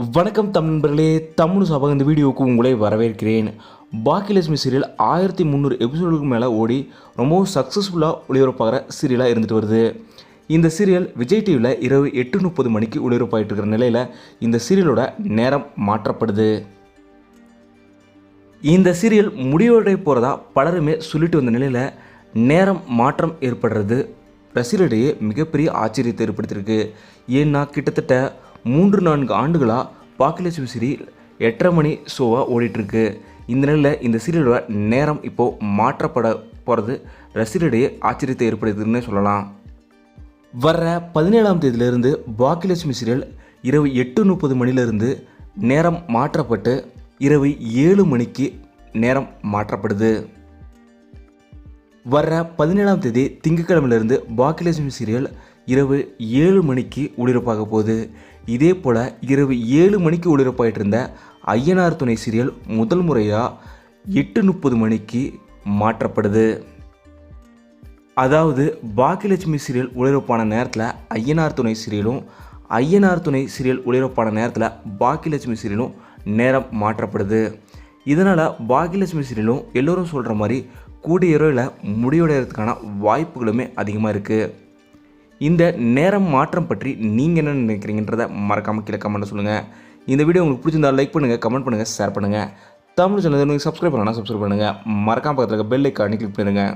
வணக்கம் தமிழ் நண்பர்களே தமிழ் சபா இந்த வீடியோவுக்கு உங்களை வரவேற்கிறேன். பாக்கியலட்சுமி சீரியல் ஆயிரத்தி முந்நூறு எபிசோடுக்கு மேலே ஓடி ரொம்பவும் சக்ஸஸ்ஃபுல்லாக ஒளிபரப்பாகிற சீரியலாக இருந்துட்டு வருது. இந்த சீரியல் விஜய் டிவியில் இரவு எட்டு முப்பது மணிக்கு ஒளிபரப்பாயிட்டு இருக்கிற நிலையில் இந்த சீரியலோட நேரம் மாற்றப்படுது. இந்த சீரியல் முடிவடைய போகிறதா பலருமே சொல்லிட்டு வந்த நிலையில் நேரம் மாற்றம் ஏற்படுறது ரசிகர்களிடையே மிகப்பெரிய ஆச்சரியத்தை ஏற்படுத்தியிருக்கு. ஏன்னா கிட்டத்தட்ட மூன்று நான்கு ஆண்டுகளாக பாக்கிலட்சுமி சீரியல் எட்டரை மணி ஷோவாக ஓடிட்டுருக்கு. இந்த நிலையில் இந்த சீரியலோட நேரம் இப்போது மாற்றப்பட போகிறது ரசிகரிடையே ஆச்சரியத்தை ஏற்படுத்துதுன்னு சொல்லலாம். வர்ற பதினேழாம் தேதியிலிருந்து பாக்கியலட்சுமி சீரியல் இரவு எட்டு முப்பது மணிலிருந்து நேரம் மாற்றப்பட்டு இரவு ஏழு மணிக்கு நேரம் மாற்றப்படுது. வர்ற பதினேழாம் தேதி திங்கக்கிழமையிலிருந்து பாக்கியலட்சுமி சீரியல் இரவு ஏழு மணிக்கு ஒளிபரப்பாக போகுது. இதே போல் இரவு ஏழு மணிக்கு ஒளிபரப்பாயிட்டு இருந்த ஐயனார் துணை சீரியல் முதல் முறையாக எட்டு முப்பது மணிக்கு மாற்றப்படுது. அதாவது பாக்கியலட்சுமி சீரியல் ஒளிபரப்பான நேரத்தில் ஐயனார் துணை சீரியலும் ஐயனார் துணை சீரியல் ஒளிபரப்பான நேரத்தில் பாக்கியலட்சுமி சீரியலும் நேரம் மாற்றப்படுது. இதனால் பாக்கியலட்சுமி சீரியலும் எல்லோரும் சொல்கிற மாதிரி கூடிய இரவில் முடிவடைகிறதுக்கான வாய்ப்புகளுமே அதிகமாக இருக்குது இந்த நேரம் மாற்றம் பற்றி நீங்கள் என்ன நினைக்கிறீங்கன்றதை மறக்காமல் கீழே கமெண்ட் சொல்லுங்கள் இந்த வீடியோ உங்களுக்கு பிடிச்சிருந்தா லைக் பண்ணுங்கள் கமெண்ட் பண்ணுங்கள் ஷேர் பண்ணுங்கள் தமிழ் சேனல் சப்ஸ்கிரைப் பண்ணலாம் சப்ஸ்கிரைப் பண்ணுங்கள் மறக்காமல் பக்கத்தில் இருக்க பெல் ஐக்கானி கிளிக் பண்ணுங்கள்